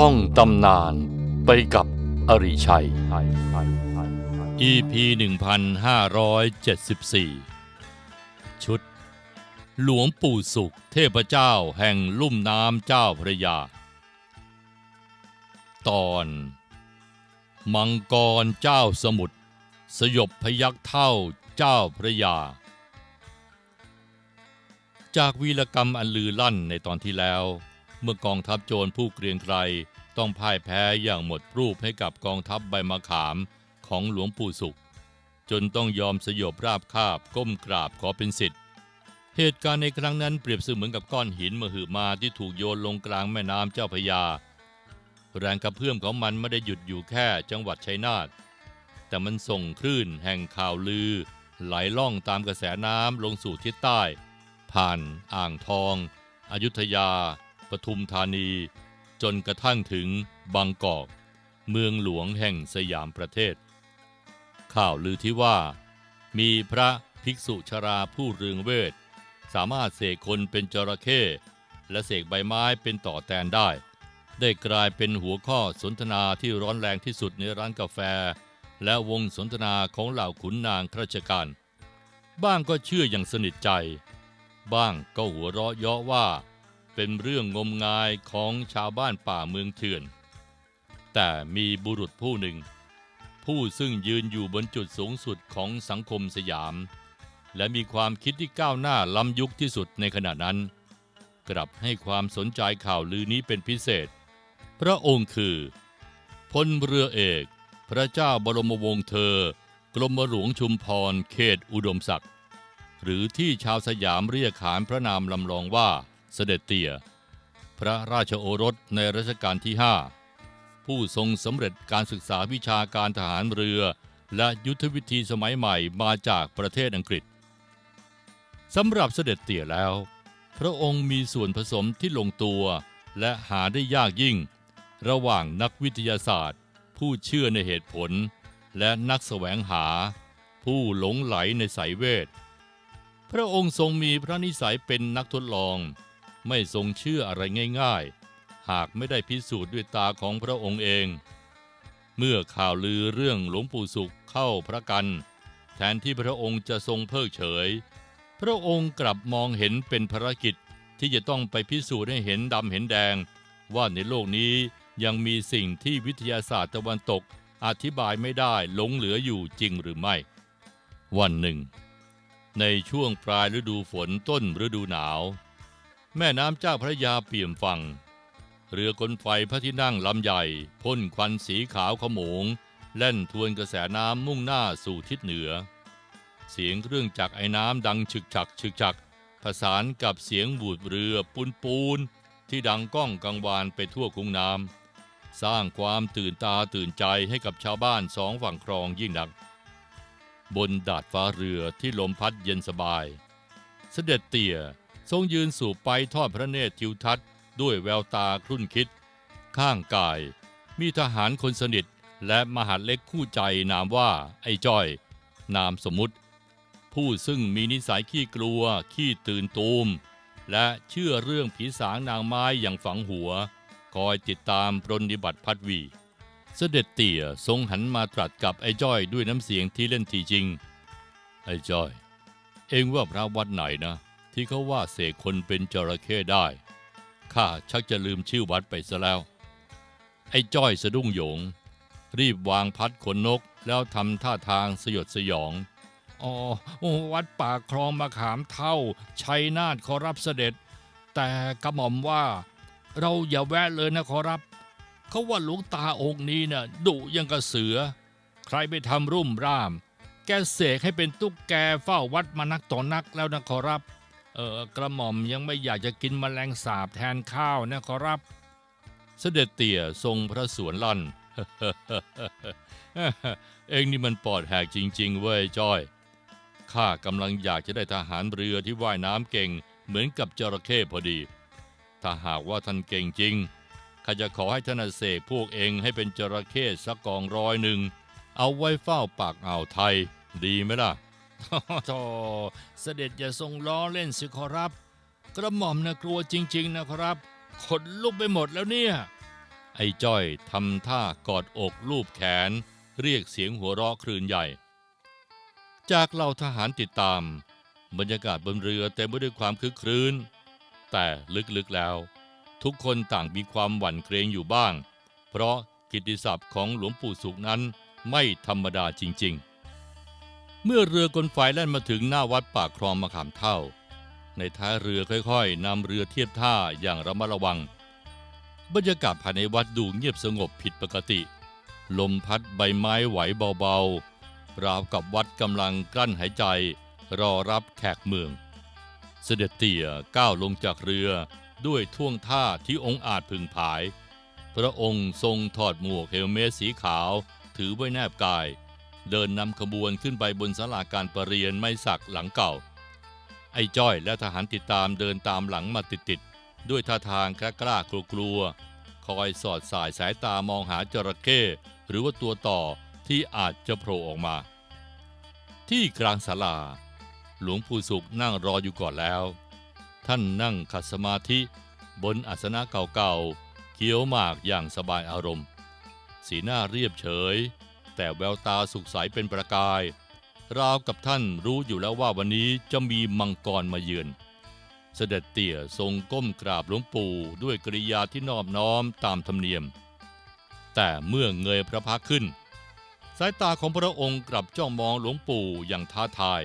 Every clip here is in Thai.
ท่องตำนานไปกับอริชัย EP 1574 ชุด หลวงปู่สุขเทพเจ้าแห่งลุ่มน้ำเจ้าพระยา ตอน มังกรเจ้าสมุทรสยบพยักเท่าเจ้าพระยา จากวีรกรรมอันลือลั่นในตอนที่แล้ว เมื่อกองทัพโจรผู้เกรียงไกรต้องพ่ายแพ้อย่างหมดรูปให้กับกองทัพใบมะขามของหลวงปู่สุข จนต้องยอมสยบราบคาบก้มกราบขอเป็นสิทธิ์ เหตุการณ์ในครั้งนั้นเปรียบเสมือนกับก้อนหินมหึมาที่ถูกโยนลงกลางแม่น้ำเจ้าพยา แรงกระเพื่อมของมันไม่ได้หยุดอยู่แค่จังหวัดชัยนาทแต่มันส่งคลื่นแห่งข่าวลือ ไหลล่องตามกระแสน้ำลงสู่ทิศใต้ ผ่านอ่างทอง อยุธยา ทุมธานี จนกระทั่งถึงบางกอก เมืองหลวงแห่งสยามประเทศ ข่าวลือที่ว่า มีพระภิกษุชราผู้เรืองเวท สามารถเสกคนเป็นจระเข้และเสกใบไม้เป็นต่อแตนได้ ได้กลายเป็นหัวข้อสนทนาที่ร้อนแรงที่สุดในร้านกาแฟ และวงสนทนาของเหล่าขุนนางข้าราชการ บ้างก็เชื่ออย่างสนิทใจ บ้างก็หัวเราะเยาะว่า เป็นเรื่องงมงายของชาวบ้านป่าเมืองเถื่อน แต่มีบุรุษผู้หนึ่ง ผู้ซึ่งยืนอยู่บนจุดสูงสุดของสังคมสยาม และมีความคิดที่ก้าวหน้าล้ำยุคที่สุดในขณะนั้น กลับให้ความสนใจข่าวลือนี้เป็นพิเศษ พระองค์คือพลเรือเอก พระเจ้าบรมวงศ์เธอ กรมหลวงชุมพรเขตอุดมศักดิ์หรือที่ชาวสยามเรียกขานพระนามลำลองว่า เสด็จเตี่ย พระราชโอรสในรัชกาลที่ 5 ผู้ทรงสำเร็จการศึกษาวิชาการทหารเรือ และยุทธวิธีสมัยใหม่มาจากประเทศอังกฤษสำหรับเสด็จเตี่ยแล้ว พระองค์มีส่วนผสมที่ลงตัว และหาได้ยากยิ่ง ระหว่างนักวิทยาศาสตร์ ผู้เชื่อในเหตุผล และนักแสวงหา ผู้หลงไหลในสายเวท พระองค์ทรงมีพระนิสัยเป็นนักทดลอง ไม่ทรงเชื่ออะไรง่ายๆ หากไม่ได้พิสูจน์ด้วยตาของพระองค์เอง เมื่อข่าวลือเรื่องหลวงปู่สุขเข้าพระกัน แทนที่พระองค์จะทรงเพิกเฉย พระองค์กลับมองเห็นเป็นภารกิจที่จะต้องไปพิสูจน์ให้เห็นดำเห็นแดง ว่าในโลกนี้ยังมีสิ่งที่วิทยาศาสตร์ตะวันตกอธิบายไม่ได้หลงเหลืออยู่จริงหรือไม่ วันหนึ่ง ในช่วงปลายฤดูฝนต้นฤดูหนาว แม่น้ำเจ้าพระยาเปี่ยมฟังเรือกลไฟพระที่นั่งลำใหญ่พ่นควันสีขาวขโมง แล่นทวนกระแสน้ำมุ่งหน้าสู่ทิศเหนือ เสียงเครื่องจักรไอ้น้ำดังฉึกฉักฉึกฉักผสานกับเสียงบูดเรือปูนปูน ที่ดังก้องกังวานไปทั่วคุ้งน้ำสร้างความตื่นตาตื่นใจให้กับชาวบ้านสองฝั่งคลองยิ่งนัก บนดาดฟ้าเรือที่ลมพัดเย็นสบาย เสด็จเตี่ย ทรงยืนสูบไปทอดพระเนตรทิวทัศน์ด้วยแววตาครุ่นคิด ข้างกาย มีทหารคนสนิทและมหาเล็กคู่ใจนามว่าไอ้จ้อย นามสมมุติ ผู้ซึ่งมีนิสัยขี้กลัว ขี้ตื่นตูม และเชื่อเรื่องผีสางนางไม้อย่างฝังหัว คอยติดตามปรนนิบัติพัดวี เสด็จเตี่ยทรงหันมาตรัสกับไอ้จ้อยด้วยน้ำเสียงที่เล่นทีจริง ไอ้จ้อย เองว่าพระวัดไหนนะ ที่เขาว่าเสกคนเป็นจระเข้ได้ ข้าชักจะลืมชื่อวัดไปซะแล้ว ไอ้จ้อยสะดุ้งโหยง รีบวางพัดขนนกแล้วทำท่าทางสยดสยอง อ๋อ วัดป่าคลองมะขามเท่า ชัยนาทขอรับเสด็จ แต่กระหม่อมว่า เราอย่าแวะเลยนะขอรับ เขาว่าหลวงตาองค์นี้น่ะดุยังกระเสือ ใครไปทำรุ่มร่าม แกเสกให้เป็นตุ๊กแกเฝ้าวัดมานักต่อนักแล้วนะขอรับ เออกระหม่อมยังไม่อยากจะกินมแมลงสาบแทนข้าวนะขอรับ เสด็จเตี่ยทรงพระสวนลั่น เองนี่มันปอดแหกจริง ๆ เว้ยจ้อย ข้ากำลังอยากจะได้ทหารเรือที่ว่ายน้ำเก่ง เหมือนกับจระเข้พอดี ถ้าหากว่าท่านเก่งจริงข้าจะขอให้ท่านเสกพวกเองให้เป็นจระเข้สักกองร้อยหนึ่ง เอาไว้เฝ้าปากอ่าวไทย ดีไหมล่ะ โธ่เสด็จอย่าทรงล้อเล่นสิขอรับ กระหม่อมนะกลัวจริง ๆ นะครับขนลุกไปหมดแล้วเนี่ย ไอ้จ้อยทำท่ากอดอกลูบแขน เรียกเสียงหัวเราะคลื่นใหญ่ จากเหล่าทหารติดตาม บรรยากาศบนเรือเต็มไปด้วยความคึกครื้น แต่ลึกๆแล้ว ทุกคนต่างมีความหวั่นเกรงอยู่บ้าง เพราะกิตติศัพท์ของหลวงปู่สุขนั้นไม่ธรรมดาจริง ๆ เมื่อเรือกลไฟแล่นมาถึงหน้าวัดปากคลองมะขามเท่า ในท้ายเรือค่อยๆนำเรือเทียบท่าอย่างระมัดระวัง บรรยากาศภายในวัดดูเงียบสงบผิดปกติ ลมพัดใบไม้ไหวเบาๆ ราวกับวัดกำลังกลั้นหายใจ รอรับแขกเมือง เสด็จเตี่ยก้าวลงจากเรือด้วยท่วงท่าที่องค์อาจพึงผาย พระองค์ทรงถอดหมวกเฮลเมตสีขาวถือไว้แนบกาย เดินนำขบวนขึ้นไปบนศาลาการประเรียนไม้สักหลังเก่า ไอ้จ้อยและทหารติดตามเดินตามหลังมาติดๆด้วยท่าทางกล้ากล้ากลัวๆคอยสอดสายสายตามองหาจระเข้หรือว่าตัวต่อที่อาจจะโผล่ออกมา ที่กลางศาลา หลวงปู่สุขนั่งรออยู่ก่อนแล้ว ท่านนั่งขัดสมาธิบนอาสนะเก่าๆเคี้ยวหมากอย่างสบายอารมณ์ สีหน้าเรียบเฉย แต่แววตาสุขใสเป็นประกาย ราวกับท่านรู้อยู่แล้วว่าวันนี้จะมีมังกรมาเยือน เสด็จเตี่ยทรงก้มกราบหลวงปู่ด้วยกริยาที่นอบน้อมตามธรรมเนียม แต่เมื่อเงยพระพักขึ้น สายตาของพระองค์กลับจ้องมองหลวงปู่อย่างท้าทาย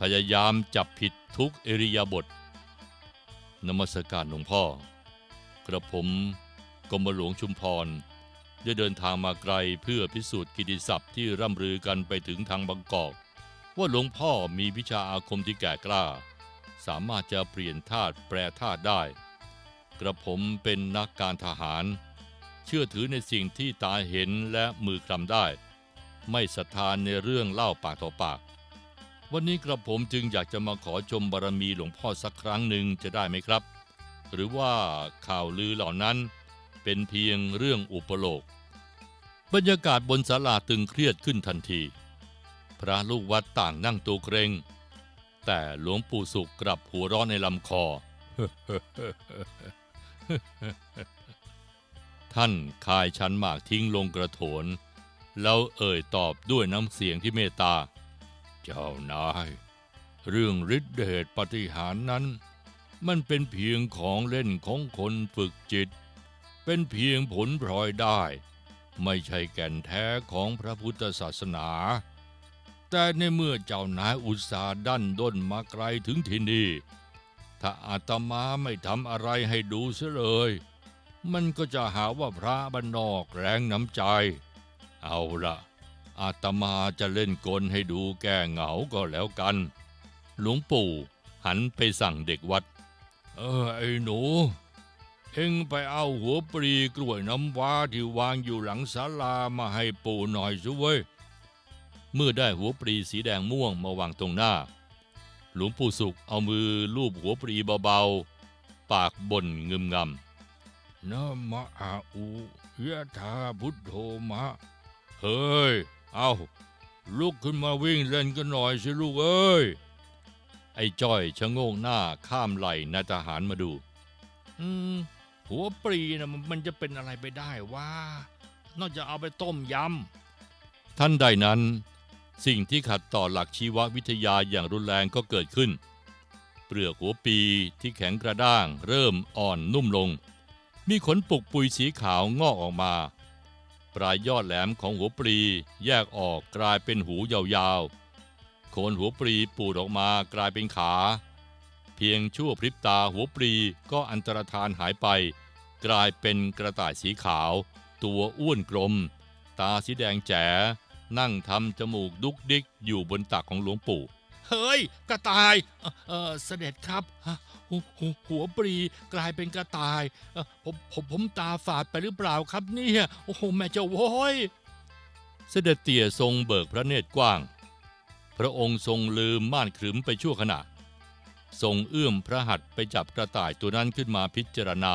พยายามจับผิดทุกเอริยาบถนมัสการหลวงพ่อกระผมกรมหลวงชุมพร ได้เดินทางมาไกลเพื่อพิสูจน์กิติศัพท์ที่ร่ำลือกันไปถึงทางบางกอก ว่าหลวงพ่อมีวิชาอาคมที่แก่กล้า สามารถจะเปลี่ยนธาตุแปรธาตุได้ กระผมเป็นนักการทหาร เชื่อถือในสิ่งที่ตาเห็นและมือคลำได้ ไม่ศรัทธานในเรื่องเล่าปากต่อปาก วันนี้กระผมจึงอยากจะมาขอชมบารมีหลวงพ่อสักครั้งหนึ่งจะได้ไหมครับ หรือว่าข่าวลือเหล่านั้น เป็นเพียงเรื่องอุปโลก บรรยากาศบนศาลาตึงเครียดขึ้นทันที พระลูกวัดต่างนั่งตัวเกรง แต่หลวงปู่สุขกลับหัวร้อนในลำคอ ท่านคายชันหมากทิ้งลงกระโถน แล้วเอ่ยตอบด้วยน้ำเสียงที่เมตตา เจ้านาย เรื่องฤทธิเดชปฏิหารนั้น มันเป็นเพียงของเล่นของคนฝึกจิต เป็นเพียงผลพลอยได้ ไม่ใช่แก่นแท้ของพระพุทธศาสนา แต่ในเมื่อเจ้านายอุตสาห์ดันด้นมาไกลถึงที่นี่ ถ้าอาตมาไม่ทำอะไรให้ดูเสียเลย มันก็จะหาว่าพระบ้านนอกแรงน้ำใจ เอาละอาตมาจะเล่นกลให้ดูแก้เหงาก็แล้วกัน หลวงปู่หันไปสั่งเด็กวัด เออไอ้หนู เอ็งไปเอาหัวปรีกล้วยน้ำว้าที่วางอยู่หลังศาลามาให้ปู่หน่อยสิเว้ย เมื่อได้หัวปรีสีแดงม่วงมาวางตรงหน้า หลวงปู่สุขเอามือลูบหัวปรีเบาๆ ปากบ่นงึมงำนะมะอาอุยะธาพุทโธมะ เฮ้ย เอาลุกขึ้นมาวิ่งเล่นกันหน่อยสิลูกเอ้ย ไอ้จ้อยชะโงงหน้าข้ามไหล่นายทหารมาดู อืม หัวปรีนะมันจะเป็นอะไรไปได้วะนอกจากเอาไปต้มยำท่านใดนั้นสิ่งที่ขัดต่อหลักชีววิทยาอย่างรุนแรงก็เกิดขึ้น เปลือกหัวปีที่แข็งกระด้าง เริ่มอ่อนนุ่มลง มีขนปุกปุยสีขาวงอกออกมา ปลายยอดแหลมของหัวปลีแยกออกกลายเป็นหูยาวๆโคนหัวปลีปูดออกมากลายเป็นขา เพียงชั่วพริบตาหัวปลีก็อันตรธานหายไป กลายเป็นกระต่ายสีขาว ตัวอ้วนกลม ตาสีแดงแจ๋นั่งทำจมูกดุกดิกอยู่บนตักของหลวงปู่ เฮ้ย กระต่ายเออเสด็จครับหัวหัวปรีกลายเป็นกระต่ายผมผมผมตาฝาดไปหรือเปล่าครับเนี่ยโอ้โหแม่เจ้าโว้ยเสด็จเตี่ยทรงเบิกพระเนตรกว้าง พระองค์ทรงลืมม่านขรึมไปชั่วขณะ ทรงเอื้อมพระหัตถ์ไปจับกระต่ายตัวนั้นขึ้นมาพิจารณา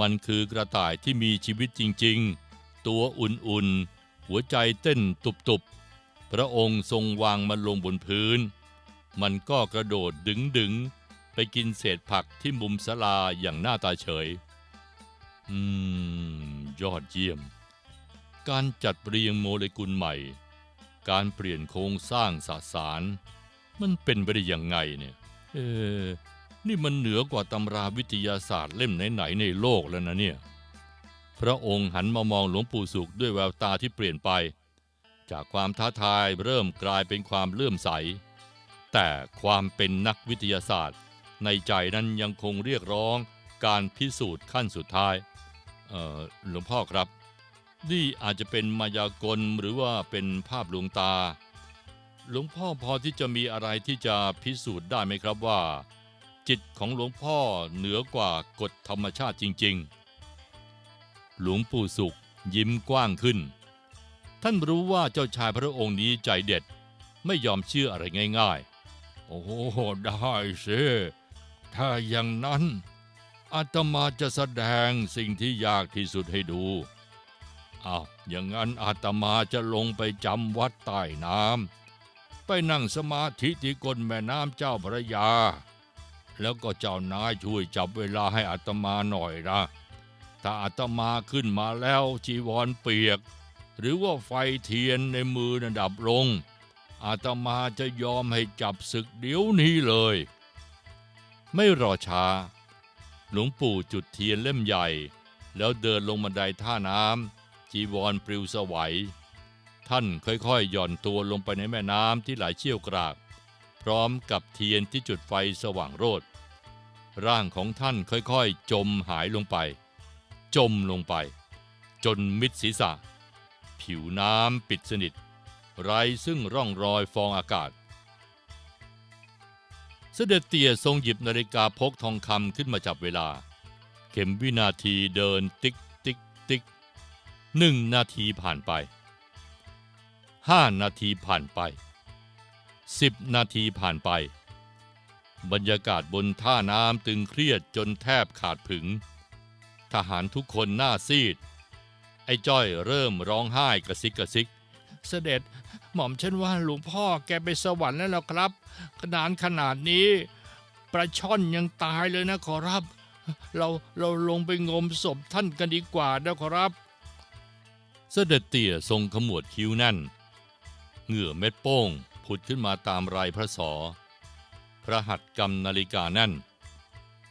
มันคือกระต่ายที่มีชีวิตจริงๆ ตัวอุ่นๆ หัวใจเต้นตุบๆ พระองค์ทรงวางมันลงบนพื้น มันก็กระโดดดึงดึงๆไปกินเศษผักที่มุมศาลาอย่างหน้าตาเฉย อืม ยอดเยี่ยม การจัดเรียงโมเลกุลใหม่ การเปลี่ยนโครงสร้างสสาร มันเป็นไปได้ยังไงเนี่ย เออนี่มันเหนือกว่าตำราวิทยาศาสตร์เล่มไหนๆในโลกแล้วนะเนี่ย พระองค์หันมามองหลวงปู่สุขด้วยแววตาที่เปลี่ยนไป จากความท้าทายเริ่มกลายเป็นความเลื่อมใส แต่ความเป็นนักวิทยาศาสตร์ ในใจนั้นยังคงเรียกร้องการพิสูจน์ขั้นสุดท้าย เอ่อหลวงพ่อครับ นี่อาจจะเป็นมายากลหรือว่าเป็นภาพลวงตา หลวงพ่อพอที่จะมีอะไรที่จะพิสูจน์ได้ไหมครับว่า จิตของหลวงพ่อเหนือกว่ากฎธรรมชาติจริง ๆ หลวงปู่สุขยิ้มกว้างขึ้น ท่านรู้ว่าเจ้าชายพระองค์นี้ใจเด็ดไม่ยอมเชื่ออะไรง่าย ๆ โอ้โหได้สิถ้าอย่างนั้นอาตมาจะแสดงสิ่งที่ยากที่สุดให้ดูอ้าวอย่างนั้นอาตมาจะลงไปจำวัดใต้น้ำ ไปนั่งสมาธิที่ก้นแม่น้ำเจ้าพระยา แล้วก็เจ้านายช่วยจับเวลาให้อาตมาหน่อยนะถ้าอาตมาขึ้นมาแล้วจีวรเปียก หรือว่าไฟเทียนในมือนะดับลง อาตมาจะยอมให้จับศึกเดี๋ยวนี้เลย ไม่รอช้า หลวงปู่จุดเทียนเล่มใหญ่ แล้วเดินลงบันไดท่าน้ำจีวรปลิวสวัย ท่านค่อยๆหย่อนตัวลงไปในแม่น้ำที่ไหลเชี่ยวกราก พร้อมกับเทียนที่จุดไฟสว่างโรดร่างของท่านค่อยๆ จมหายลงไป จมลงไป จนมิดศีรษะ ผิวน้ำปิดสนิท ไร้ซึ่งร่องรอยฟองอากาศ เสด็จเตี่ยทรงหยิบนาฬิกาพกทองคำขึ้นมาจับเวลา เข็มวินาทีเดินติ๊กติ๊กติ๊กหนึ่งนาทีผ่านไป ห้านาทีผ่านไปสิบนาทีผ่านไป บรรยากาศบนท่าน้ำตึงเครียดจนแทบขาดผึง ทหารทุกคนหน้าซีด ไอ้จ้อยเริ่มร้องไห้กระซิกกระซิก เสด็จหม่อมเช่นว่าหลวงพ่อแกไปสวรรค์แล้วล่ะครับ ขนาดขนาดนี้ปลาช่อนยังตายเลยนะขอรับ เราเราลงไปงมศพท่านกันดีกว่านะขอรับ เสด็จเตี่ยทรงขมวดคิ้วแน่น เหงื่อเม็ดโป้งผุดขึ้นมาตามไรพระศอพระหัตถ์กำนาฬิกาแน่น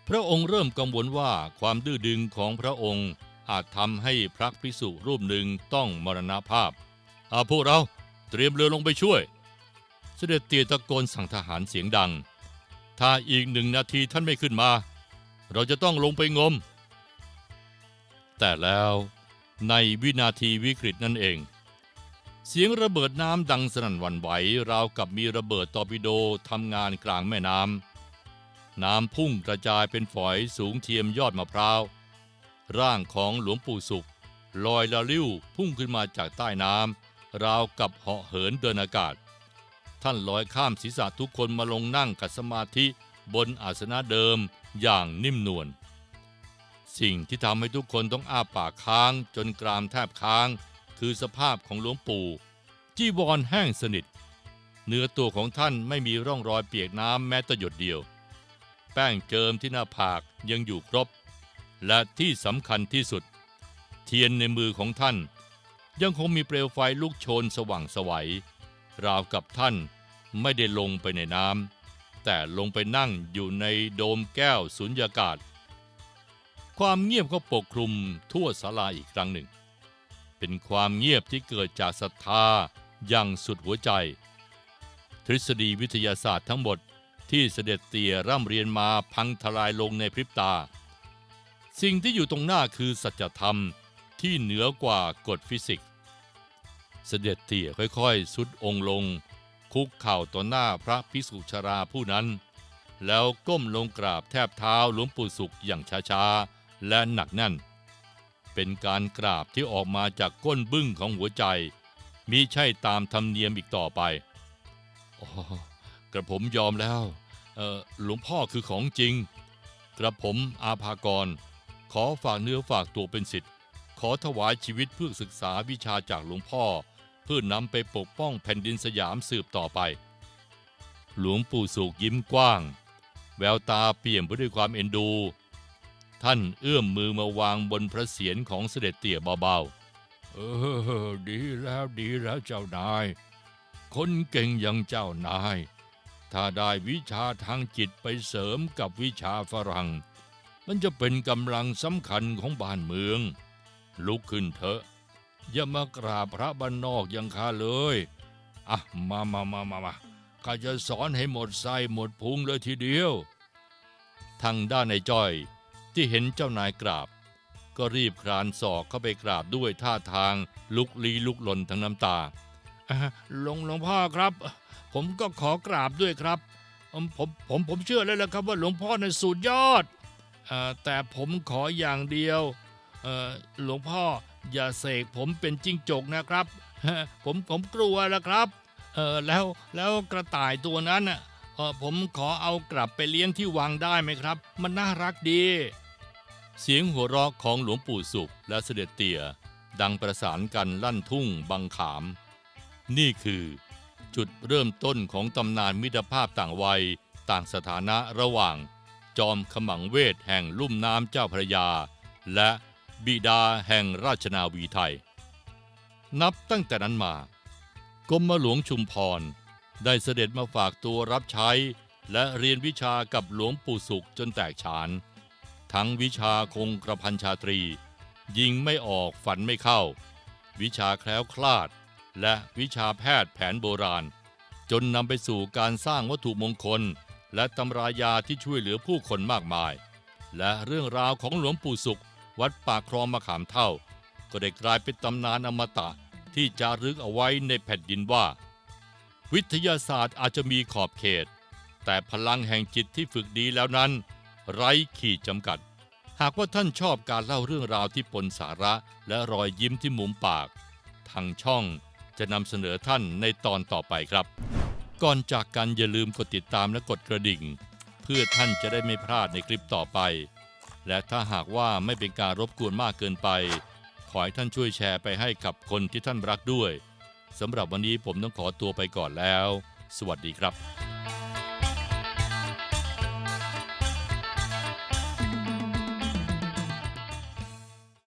พระองค์เริ่มกังวลว่าความดื้อดึงของพระองค์อาจทำให้พระภิกษุรูปหนึ่งต้องมรณภาพอาพวกเราเตรียมเรือลงไปช่วย เสด็จเตียตะโกนสั่งทหารเสียงดัง ถ้าอีกหนึ่งนาทีท่านไม่ขึ้นมา เราจะต้องลงไปงม แต่แล้วในวินาทีวิกฤตนั่นเอง เสียงระเบิดน้ำดังสนั่นหวั่นไหวราวกับมีระเบิดตอร์ปิโดทำงานกลางแม่น้ำ น้ำพุ่งกระจายเป็นฝอยสูงเทียมยอดมะพร้าว ร่างของหลวงปู่สุข ลอยละลิ้วพุ่งขึ้นมาจากใต้น้ำราวกับเหาะเหินเดินอากาศ ท่านลอยข้ามศีรษะทุกคนมาลงนั่งกัดสมาธิบนอาสนะเดิมอย่างนิ่มนวลสิ่งที่ทำให้ทุกคนต้องอ้าปากค้างจนกรามแทบค้าง คือสภาพของหลวงปู่ จีวรแห้งสนิท เนื้อตัวของท่านไม่มีร่องรอยเปียกน้ำแม้แต่หยดเดียว แป้งเจิมที่หน้าผากยังอยู่ครบ และที่สำคัญที่สุด เทียนในมือของท่าน ยังคงมีเปลวไฟลุกโชนสว่างสวัย ราวกับท่านไม่ได้ลงไปในน้ำแต่ลงไปนั่งอยู่ในโดมแก้วสุญญากาศ ความเงียบก็ปกคลุมทั่วศาลาอีกครั้งหนึ่ง เป็นความเงียบที่เกิดจากศรัทธาอย่างสุดหัวใจ ทฤษฎีวิทยาศาสตร์ทั้งหมดที่เสด็จเตี่ยร่ำเรียนมาพังทลายลงในพริบตา สิ่งที่อยู่ตรงหน้าคือสัจธรรมที่เหนือกว่ากฎฟิสิกส์ เสด็จเตี่ยค่อยๆ สุดองค์ลง คุกเข่าต่อหน้าพระภิกษุชราผู้นั้น แล้วก้มลงกราบแทบเท้าหลวงปู่สุขอย่างช้าๆ และหนักแน่น เป็นการกราบที่ออกมาจากก้นบึ้งของหัวใจ มิใช่ตามธรรมเนียมอีกต่อไปอ๋อกระผมยอมแล้วหลวงพ่อคือของจริง กระผมอาภากร ขอฝากเนื้อฝากตัวเป็นสิทธิ์ ขอถวายชีวิตเพื่อศึกษาวิชาจากหลวงพ่อ เพื่อนำไปปกป้องแผ่นดินสยามสืบต่อไป หลวงปู่สุขยิ้มกว้าง แววตาเปี่ยมไปด้วยความเอ็นดู ท่านเอื้อมมือมาวางบนพระเศียรของเสด็จเตี่ยเบาๆ เออ ดีแล้วดีแล้วเจ้านาย คนเก่งอย่างเจ้านาย ถ้าได้วิชาทางจิตไปเสริมกับวิชาฝรั่ง มันจะเป็นกำลังสำคัญของบ้านเมือง ลุกขึ้นเถอะ อย่ามากราบพระบ้านนอกอย่างข้าเลย อะ มามามามามาข้าจะสอนให้หมดไส้หมดพุงเลยทีเดียว ทางด้านในจ้อย ที่เห็นเจ้านายกราบ ก็รีบคลานศอกเข้าไปกราบด้วยท่าทางลุกลี้ลุกลนทั้งน้ำตาหลวงหลวงพ่อครับ ผมก็ขอกราบด้วยครับผมผมผมเชื่อเลยแหละครับว่าหลวงพ่อในสุดยอดอแต่ผมขออย่างเดียวหลวงพ่ออย่าเสกผมเป็นจิ้งจกนะครับ ผมผมกลัวแล้วครับแล้วแล้วกระต่ายตัวนั้นผมขอเอากลับไปเลี้ยงที่วังได้ไหมครับ มันน่ารักดี เสียงหัวเราะของหลวงปู่สุขและเสด็จเตี่ยดังประสานกันลั่นทุ่งบังขาม นี่คือ จุดเริ่มต้นของตำนานมิตรภาพต่างวัยต่างสถานะระหว่าง จอมขมังเวทแห่งลุ่มน้ำเจ้าพระยา และบิดาแห่งราชนาวีไทย นับตั้งแต่นั้นมากรมหลวงชุมพร ได้เสด็จมาฝากตัวรับใช้ และเรียนวิชากับหลวงปู่สุขจนแตกฉาน ทั้งวิชาคงกระพันชาตรี ยิงไม่ออกฝันไม่เข้า วิชาแคล้วคลาด และวิชาแพทย์แผนโบราณ จนนำไปสู่การสร้างวัตถุมงคล และตำรายาที่ช่วยเหลือผู้คนมากมาย และเรื่องราวของหลวงปู่สุข วัดปากคลองมะขามเท่า ก็ได้กลายเป็นตำนานอมตะที่จารึกเอาไว้ในแผ่นดินว่า วิทยาศาสตร์อาจจะมีขอบเขต แต่พลังแห่งจิตที่ฝึกดีแล้วนั้น ไร้ขีดจำกัด หากว่าท่านชอบการเล่าเรื่องราวที่ปนสาระและรอยยิ้มที่มุมปาก ทางช่องจะนำเสนอท่านในตอนต่อไปครับ ก่อนจากกันอย่าลืมกดติดตามและกดกระดิ่ง เพื่อท่านจะได้ไม่พลาดในคลิปต่อไป และถ้าหากว่าไม่เป็นการรบกวนมากเกินไป ขอให้ท่านช่วยแชร์ไปให้กับคนที่ท่านรักด้วยสำหรับวันนี้ผมต้องขอตัวไปก่อนแล้ว สวัสดีครับ